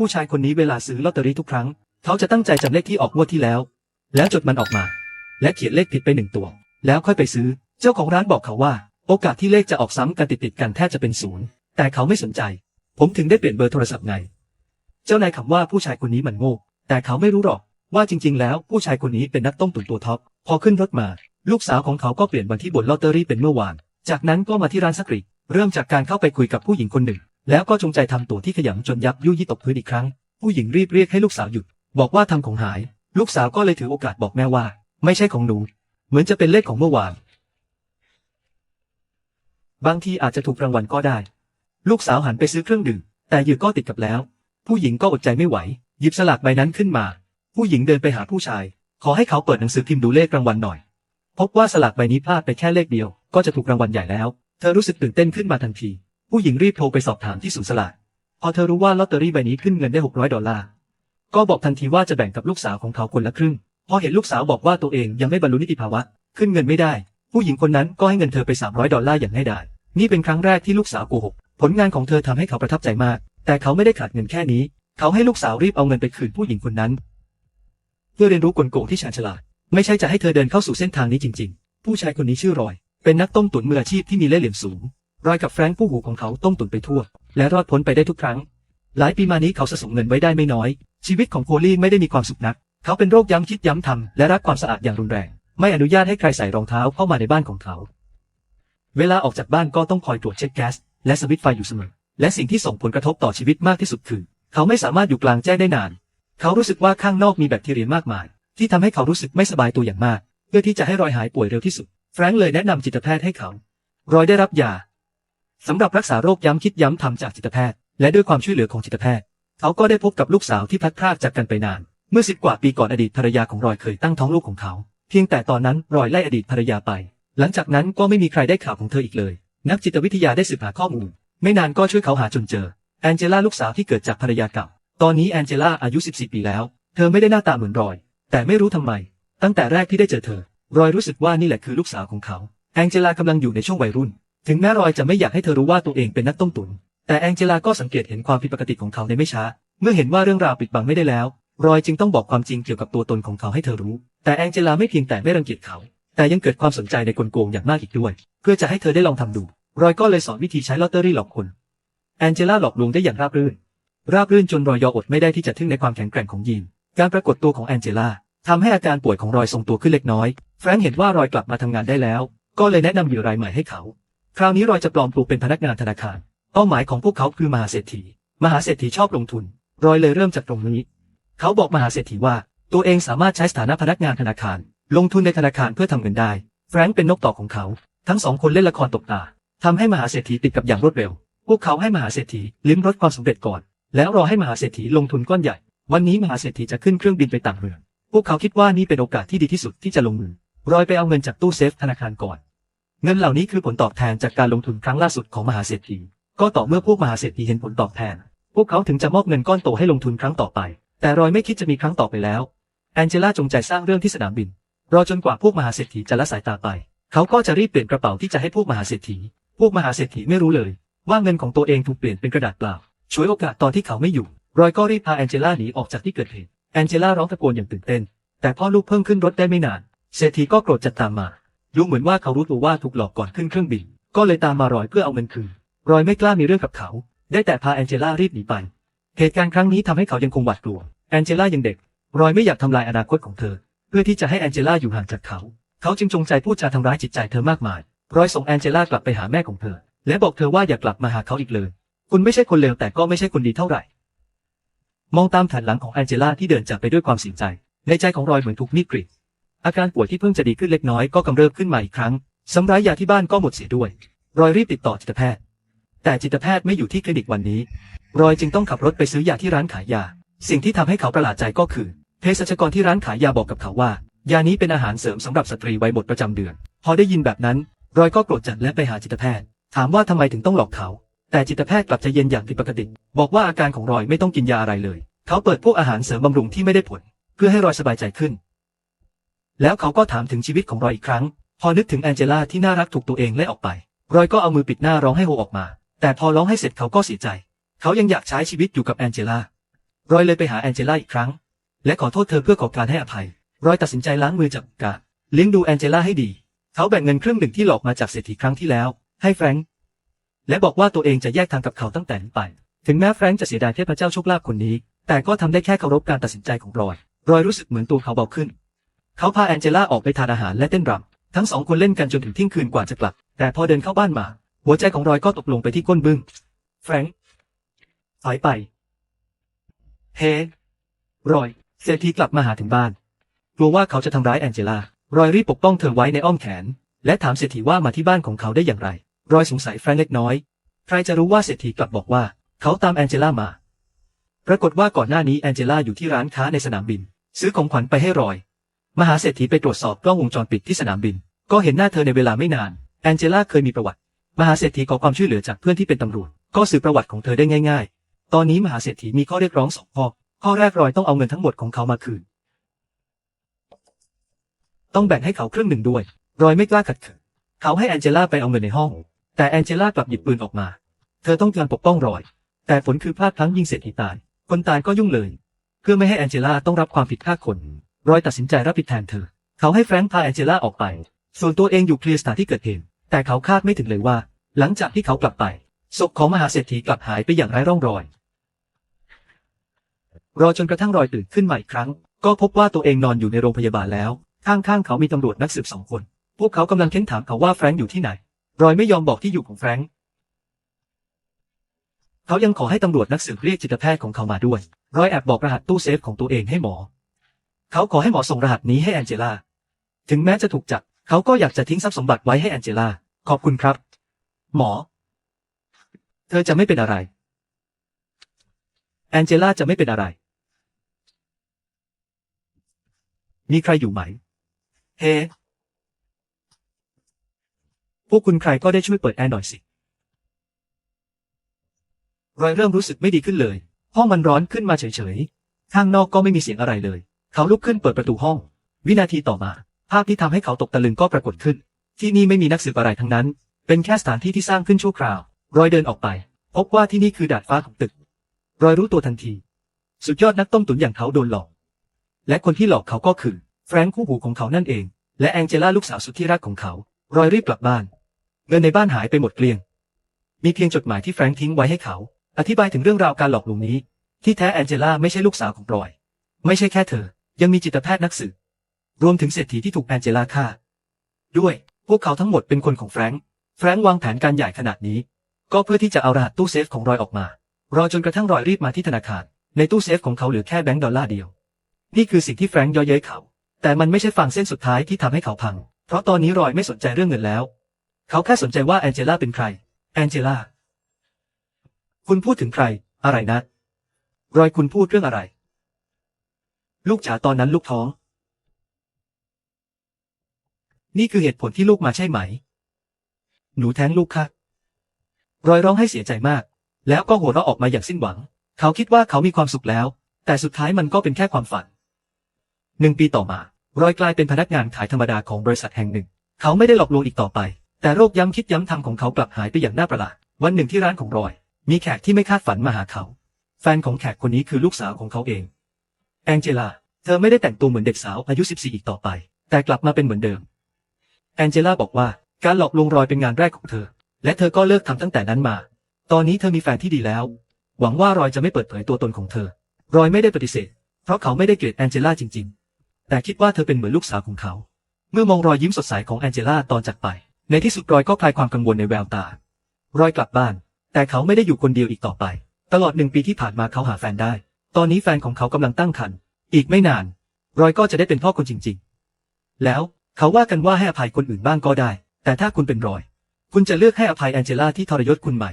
ผู้ชายคนนี้เวลาซื้อลอตเตอรี่ทุกครั้ง เขาจะตั้งใจจำเลขที่ออกงวดที่แล้ว แล้วจดมันออกมา และเขียนเลขผิดไปหนึ่งตัว แล้วค่อยไปซื้อ เจ้าของร้านบอกเขาว่า โอกาสที่เลขจะออกซ้ำกันติดๆกันแทบจะเป็นศูนย์แต่เขาไม่สนใจ ผมถึงได้เปลี่ยนเบอร์โทรศัพท์ไง เจ้านายคำว่าผู้ชายคนนี้มันโง่ แต่เขาไม่รู้หรอกว่าจริง ๆ แล้วผู้ชายคนนี้เป็นนักต้มตุ๋นตัวท็อป พอขึ้นรถมา ลูกสาวของเขาก็เปลี่ยนวันที่บนลอตเตอรี่เป็นเมื่อวาน จากนั้นก็มาที่ร้านสักริเริ่มจากการเข้าไปคุยกับผู้หญิงคนหนึ่ง แล้วก็จงใจทำตัวที่ขยำจนยับยุยี่ตกพื้นอีกครั้ง ผู้หญิงรีบเรียกให้ลูกสาวหยุด บอกว่าทำของหาย ลูกสาวก็เลยถือโอกาสบอกแม่ว่า ไม่ใช่ของหนู เหมือนจะเป็นเลขของเมื่อวาน บางทีอาจจะถูกรางวัลก็ได้ ลูกสาวหันไปซื้อเครื่องดื่มแต่หยื่อก็ติดกับแล้ว ผู้หญิงก็อดใจไม่ไหว หยิบสลากใบนั้นขึ้นมา ผู้หญิงเดินไปหาผู้ชาย ขอให้เขาเปิดหนังสือพิมพ์ดูเลขรางวัลหน่อย พบว่าสลากใบนี้พลาดไปแค่เลขเดียว ก็จะถูกรางวัลใหญ่แล้ว เธอรู้สึกตื่นเต้นขึ้นมาทันที ผู้หญิงรีบโทรไปสอบถามที่ศูนย์สลากพอเธอรู้ว่าลอตเตอรี่ใบนี้ขึ้นเงินได้ 600 ดอลลาร์ ก็บอกทันทีว่าจะแบ่งกับลูกสาวของเขาคนละครึ่ง พอเห็นลูกสาวบอกว่าตัวเองยังไม่บรรลุนิติภาวะ ขึ้นเงินไม่ได้ ผู้หญิงคนนั้นก็ให้เงินเธอไป 300 ดอลลาร์อย่างง่ายดายนี่เป็นครั้งแรกที่ลูกสาวโกหก ผลงานของเธอทำให้เขาประทับใจมาก แต่เขาไม่ได้ขาดเงินแค่นี้ เขาให้ลูกสาวรีบเอาเงินไปคืนผู้หญิงคนนั้น เพื่อเรียนรู้กลโกงที่ชาญฉลาด ไม่ใช่จะให้เธอเดินเข้าสู่เส้นทางนี้จริง ๆ ผู้ชายคนนี้ชื่อรอย เป็นนักต้มตุ๋นมืออาชีพที่มีเล่ห์เหลี่ยมสูง รอยกับแฟรงค์ผู้หูของเขาต้มตุ๋นไปทั่ว และรอดพ้นไปได้ทุกครั้ง หลายปีมานี้เขาสะสมเงินไว้ได้ไม่น้อย ชีวิตของโคลี่ไม่ได้มีความสุขนัก เขาเป็นโรคย้ำคิดย้ำทำและรักความสะอาดอย่างรุนแรง ไม่อนุญาตให้ใครใส่รองเท้าเข้ามาในบ้านของเขา เวลาออกจากบ้านก็ต้องคอยตรวจเช็คแก๊สและสวิตไฟอยู่เสมอ และสิ่งที่ส่งผลกระทบต่อชีวิตมากที่สุดคือ เขาไม่สามารถอยู่กลางแจ้งได้นาน เขารู้สึกว่าข้างนอกมีแบคทีเรียมากมาย ที่ทำให้เขารู้สึกไม่สบายตัวอย่างมาก เพื่อที่จะให้รอยหายป่วยเร็วที่สุด แฟรงค์เลยแนะนำจิตแพทย์ให้เขา รอยได้รับยา สำหรับรักษาโรคย้ำคิดย้ำทำจากจิตแพทย์ และด้วยความช่วยเหลือของจิตแพทย์ เขาก็ได้พบกับลูกสาวที่พลัดพรากจากกันไปนาน เมื่อสิบกว่าปีก่อนอดีตภรรยาของรอยเคยตั้งท้องลูกของเขา เพียงแต่ตอนนั้นรอยไล่อดีตภรรยาไป หลังจากนั้นก็ไม่มีใครได้ข่าวของเธออีกเลย นักจิตวิทยาได้สืบหาข้อมูล ไม่นานก็ช่วยเขาหาจนเจอ แองเจล่าลูกสาวที่เกิดจากภรรยาเก่า ตอนนี้แองเจล่าอายุ 14 ปีแล้ว เธอไม่ได้หน้าตาเหมือนรอย แต่ไม่รู้ทำไม ตั้งแต่แรกที่ได้เจอเธอ รอยรู้สึกว่านี่แหละคือลูกสาวของเขา แองเจล่ากำลังอยู่ในช่วงวัยรุ่น ถึงแม้รอยจะไม่อยากให้เธอรู้ว่าตัวเองเป็นนักต้มตุ๋นแต่แองเจลาก็สังเกตเห็นความผิดปกติของเขาในไม่ช้า เมื่อเห็นว่าเรื่องราวปิดบังไม่ได้แล้ว รอยจึงต้องบอกความจริงเกี่ยวกับตัวตนของเขาให้เธอรู้ แต่แองเจล่าไม่เพียงแต่ไม่รังเกียจเขา แต่ยังเกิดความสนใจในกลโกงอย่างมากอีกด้วย เพื่อจะให้เธอได้ลองทำดู รอยก็เลยสอนวิธีใช้ลอตเตอรี่หลอกคน แองเจล่าหลอกลวงได้อย่างราบรื่น ราบรื่นจนรอยยออดไม่ได้ที่จะทึ่งในความแข็งแกร่งของยีน การปรากฏตัวของแองเจล่าทำให้อาการป่วยของรอยทรงตัวขึ้นเล็กน้อย แฟรงค์เห็นว่ารอยกลับมาทำงานได้แล้ว ก็เลยแนะนำเหยื่อรายใหม่ให้เขา คราวนี้รอยจะปลอมตัวเป็นพนักงานธนาคาร เป้าหมายของพวกเขาคือมหาเศรษฐี มหาเศรษฐีชอบลงทุน รอยเลยเริ่มจากตรงนี้ เขาบอกมหาเศรษฐีว่า ตัวเองสามารถใช้สถานะพนักงานธนาคาร ลงทุนในธนาคารเพื่อทำเงินได้ แฟรงค์เป็นนกต่อของเขา ทั้งสองคนเล่นละครตบตาทำให้มหาเศรษฐีติดกับอย่างรวดเร็ว พวกเขาให้มหาเศรษฐีลิ้มรสความสำเร็จก่อน แล้วรอให้มหาเศรษฐีลงทุนก้อนใหญ่ วันนี้มหาเศรษฐีจะขึ้นเครื่องบินไปต่างเมือง พวกเขาคิดว่านี่เป็นโอกาสที่ดีที่สุดที่จะลงมือ รอยไปเอาเงินจากตู้เซฟธนาคารก่อน เงินเหล่านี้คือผลตอบแทนจากการลงทุนครั้งล่าสุดของมหาเศรษฐี ก็ต่อเมื่อพวกมหาเศรษฐีเห็นผลตอบแทน พวกเขาถึงจะมอบเงินก้อนโตให้ลงทุนครั้งต่อไป แต่รอยไม่คิดจะมีครั้งต่อไปแล้ว แองเจล่าจงใจสร้างเรื่องที่สนามบิน รอจนกว่าพวกมหาเศรษฐีจะละสายตาไป เขาก็จะรีบเปลี่ยนกระเป๋าที่จะให้พวกมหาเศรษฐี พวกมหาเศรษฐีไม่รู้เลย ว่าเงินของตัวเองถูกเปลี่ยนเป็นกระดาษเปล่า ช่วยโอกาสตอนที่เขาไม่อยู่ รอยก็รีบพาแองเจล่าหนีออกจากที่เกิดเหตุ แองเจล่าร้องตะโกนอย่างตื่นเต้น แต่พ่อลูกเพิ่งขึ้นรถได้ไม่นาน เศรษฐีก็โกรธจัดตามมา ดูเหมือนว่าเขารู้ตัวว่าถูกหลอกก่อนขึ้นเครื่องบิน ก็เลยตามมารอยเพื่อเอาเงินคืน รอยไม่กล้ามีเรื่องกับเขา ได้แต่พาแองเจล่ารีบหนีไป เหตุการณ์ครั้งนี้ทำให้เขายังคงหวาดกลัว แองเจล่ายังเด็ก รอยไม่อยากทำลายอนาคตของเธอ เพื่อที่จะให้แองเจล่าอยู่ห่างจากเขา เขาจึงจงใจพูดจาทำร้ายจิตใจเธอมากมาย รอยส่งแองเจล่ากลับไปหาแม่ของเธอ และบอกเธอว่าอย่ากลับมาหาเขาอีกเลย คุณไม่ใช่คนเลวแต่ก็ไม่ใช่คนดีเท่าไหร่ มองตามแผ่นหลังของแองเจล่าที่เดินจากไปด้วยความเสียใจ ในใจของรอยเหมือนถูกมีดกรีด อาการป่วยที่เพิ่งจะดีขึ้นเล็กน้อยก็กำเริบขึ้นมาอีกครั้งสำร้ายยาที่บ้านก็หมดเสียด้วย รอยรีบติดต่อจิตแพทย์ แต่จิตแพทย์ไม่อยู่ที่คลินิกวันนี้ รอยจึงต้องขับรถไปซื้อยาที่ร้านขายยา สิ่งที่ทำให้เขาประหลาดใจก็คือเภสัชกรที่ร้านขายยาบอกกับเขาว่า ยานี้เป็นอาหารเสริมสำหรับสตรีวัยหมดประจำเดือน พอได้ยินแบบนั้น รอยก็โกรธจัดและไปหาจิตแพทย์ ถามว่าทำไมถึงต้องหลอกเขา แต่จิตแพทย์กลับใจเย็นอย่างผิดปกติ บอกว่าอาการของรอยไม่ต้องกินยาอะไรเลย เขาเปิดพวกอาหารเสริมบำรุงที่ไม่ได้ผล เพื่อให้รอยสบายใจขึ้น แล้วเขาก็ถามถึงชีวิตของรอยอีกครั้ง พอนึกถึงแองเจล่าที่น่ารักถูกตัวเองไล่ออกไป รอยก็เอามือปิดหน้าร้องให้โฮออกมา แต่พอร้องให้เสร็จเขาก็เสียใจ เขายังอยากใช้ชีวิตอยู่กับแองเจล่ารอยเลยไปหาแองเจล่าอีกครั้ง และขอโทษเธอเพื่อขอการให้อภัย รอยตัดสินใจล้างมือจากกาเลี้ยงดูแองเจล่าให้ดี เขาแบ่งเงินครึ่งหนึ่งที่หลอกมาจากเศรษฐีครั้งที่แล้ว ให้แฟรงค์และบอกว่าตัวเองจะแยกทางกับเขาตั้งแต่นี้ไป ถึงแม้แฟรงค์จะเสียดายเทพเจ้าโชคลาภคนนี้ แต่ก็ทำได้แค่เคารพการตัดสินใจของรอย รอยรู้สึกเหมือนตัวเขาเบาขึ้น เขาพาแองเจล่าออกไปทานอาหารและเต้นรำทั้งสองคนเล่นกันจนถึงเที่ยงคืนกว่าจะกลับ แต่พอเดินเข้าบ้านมา หัวใจของรอยก็ตกลงไปที่ก้นบึ้งแฟรงค์ถอยไป เฮ้รอย เศรษฐีกลับมาหาถึงบ้านกลัวว่าเขาจะทำร้ายแองเจล่ารอยรีบปกป้องเธอไว้ในอ้อมแขน และถามเศรษฐีว่ามาที่บ้านของเขาได้อย่างไร รอยสงสัยแฟรงค์เล็กน้อย ใครจะรู้ว่าเศรษฐีกลับบอกว่า เขาตามแองเจล่ามา ปรากฏว่าก่อนหน้านี้แองเจล่าอยู่ที่ร้านค้าในสนามบิน ซื้อของขวัญไปให้รอย มหาเศรษฐีไปตรวจสอบกล้องวงจรปิดที่สนามบิน ก็เห็นหน้าเธอในเวลาไม่นาน แองเจล่าเคยมีประวัติ มหาเศรษฐีขอความช่วยเหลือจากเพื่อนที่เป็นตำรวจ ก็สืบประวัติของเธอได้ง่าย ๆ ตอนนี้มหาเศรษฐีมีข้อเรียกร้องสองข้อ ข้อแรกรอยต้องเอาเงินทั้งหมดของเขามาคืน ต้องแบ่งให้เขาครึ่งหนึ่งด้วย รอยไม่กล้าขัดขืน เขาให้แองเจล่าไปเอาเงินในห้อง แต่แองเจล่ากลับหยิบปืนออกมา เธอต้องการปกป้องรอย แต่ผลคือพลาดพลั้งยิงเศรษฐีตาย คนตายก็ยุ่งเลย เพื่อไม่ให้แองเจล่าต้องรับความผิดฆ่าคน รอยตัดสินใจรับผิดแทนเธอ เขาให้แฟรงค์พาแองเจล่าออกไป ส่วนตัวเองอยู่เคลียร์สถานที่เกิดเหตุแต่เขาคาดไม่ถึงเลยว่า หลังจากที่เขากลับไปศพของมหาเศรษฐีกลับหายไปอย่างไร้ร่องรอย รอจนกระทั่งรอยตื่นขึ้นมาอีกครั้ง ก็พบว่าตัวเองนอนอยู่ในโรงพยาบาลแล้ว ข้างๆเขามีตำรวจนักสืบสองคน พวกเขากำลังเค้นถามเขาว่าแฟรงค์อยู่ที่ไหน รอยไม่ยอมบอกที่อยู่ของแฟรงค์เขายังขอให้ตำรวจนักสืบเรียกจิตแพทย์ของเขามาด้วย รอยแอบบอกรหัสตู้เซฟของตัวเองให้หมอ เขาขอให้หมอส่งรหัสนี้ให้แองเจล่า ถึงแม้จะถูกจับ เขาก็อยากจะทิ้งทรัพย์สมบัติไว้ให้แองเจล่า ขอบคุณครับ หมอ เธอจะไม่เป็นอะไร แองเจล่าจะไม่เป็นอะไร มีใครอยู่ไหม เฮ้พวกคุณใครก็ได้ช่วยเปิดแอร์หน่อยสิรอยเริ่มรู้สึกไม่ดีขึ้นเลย ห้องมันร้อนขึ้นมาเฉยๆ ข้างนอกก็ไม่มีเสียงอะไรเลย เขาลุกขึ้นเปิดประตูห้อง วินาทีต่อมา ภาพที่ทำให้เขาตกตะลึงก็ปรากฏขึ้น ที่นี่ไม่มีนักสืบอะไรทั้งนั้น เป็นแค่สถานที่ที่สร้างขึ้นชั่วคราว รอยเดินออกไป พบว่าที่นี่คือดาดฟ้าของตึก รอยรู้ตัวทันที สุดยอดนักต้มตุ๋นอย่างเขาโดนหลอก และคนที่หลอกเขาก็คือ แฟรงค์คู่หูของเขานั่นเอง และแองเจล่าลูกสาวสุดที่รักของเขา รอยรีบกลับบ้าน เงินในบ้านหายไปหมดเกลี้ยง มีเพียงจดหมายที่แฟรงค์ทิ้งไว้ให้เขา อธิบายถึงเรื่องราวการหลอกลวงนี้ ที่แท้แองเจล่าไม่ใช่ลูกสาวของรอย ไม่ใช่แค่เธอ ยังมีจิตแพทย์นักสืบรวมถึงเศรษฐีที่ถูกแองเจล่าฆ่า ด้วยพวกเขาทั้งหมดเป็นคนของแฟรงค์แฟรงค์วางแผนการใหญ่ขนาดนี้ ก็เพื่อที่จะเอารหัสตู้เซฟของรอยออกมา รอจนกระทั่งรอยรีบมาที่ธนาคาร ในตู้เซฟของเขาเหลือแค่แบงก์ดอลลาร์เดียว นี่คือสิ่งที่แฟรงค์ย่อเย้ยเขา แต่มันไม่ใช่ฟางเส้นสุดท้ายที่ทำให้เขาพัง เพราะตอนนี้รอยไม่สนใจเรื่องเงินแล้ว เขาแค่สนใจว่าแองเจล่าเป็นใคร แองเจล่า คุณพูดถึงใคร อะไรนะ รอยคุณพูดเรื่องอะไร ลูกจ๋าตอนนั้นลูกท้อง นี่คือเหตุผลที่ลูกมาใช่ไหม หนูแท้งลูกค่ะ รอยร้องให้เสียใจมาก แล้วก็หัวเราะออกมาอย่างสิ้นหวัง เขาคิดว่าเขามีความสุขแล้ว แต่สุดท้ายมันก็เป็นแค่ความฝัน หนึ่งปีต่อมา รอยกลายเป็นพนักงานขายธรรมดาของบริษัทแห่งหนึ่ง เขาไม่ได้หลอกลวงอีกต่อไป แต่โรคย้ำคิดย้ำทำของเขากลับหายไปอย่างน่าประหลาด วันหนึ่งที่ร้านของรอย มีแขกที่ไม่คาดฝันมาหาเขา แฟนของแขกคนนี้คือลูกสาวของเขาเอง แองเจล่าเธอไม่ได้แต่งตัวเหมือนเด็กสาวอายุ 14 อีกต่อไป แต่กลับมาเป็นเหมือนเดิม แองเจล่าบอกว่าการหลอกลวงรอยเป็นงานแรกของเธอ และเธอก็เลิกทำตั้งแต่นั้นมา ตอนนี้เธอมีแฟนที่ดีแล้ว หวังว่ารอยจะไม่เปิดเผยตัวตนของเธอ รอยไม่ได้ปฏิเสธ เพราะเขาไม่ได้เกลียดแองเจล่าจริง ๆ แต่คิดว่าเธอเป็นเหมือนลูกสาวของเขา เมื่อมองรอยยิ้มสดใสของแองเจล่าตอนจากไป ในที่สุดรอยก็คลายความกังวลในแววตา รอยกลับบ้าน แต่เขาไม่ได้อยู่คนเดียวอีกต่อไป ตลอดหนึ่งปีที่ผ่านมาเขาหาแฟนได้ ตอนนี้แฟนของเขากำลังตั้งครรภ์อีกไม่นาน รอยก็จะได้เป็นพ่อคนจริง ๆ แล้วเขาว่ากันว่าให้อภัยคนอื่นบ้างก็ได้ แต่ถ้าคุณเป็นรอย คุณจะเลือกให้อภัยแองเจล่าที่ทรยศคุณไหม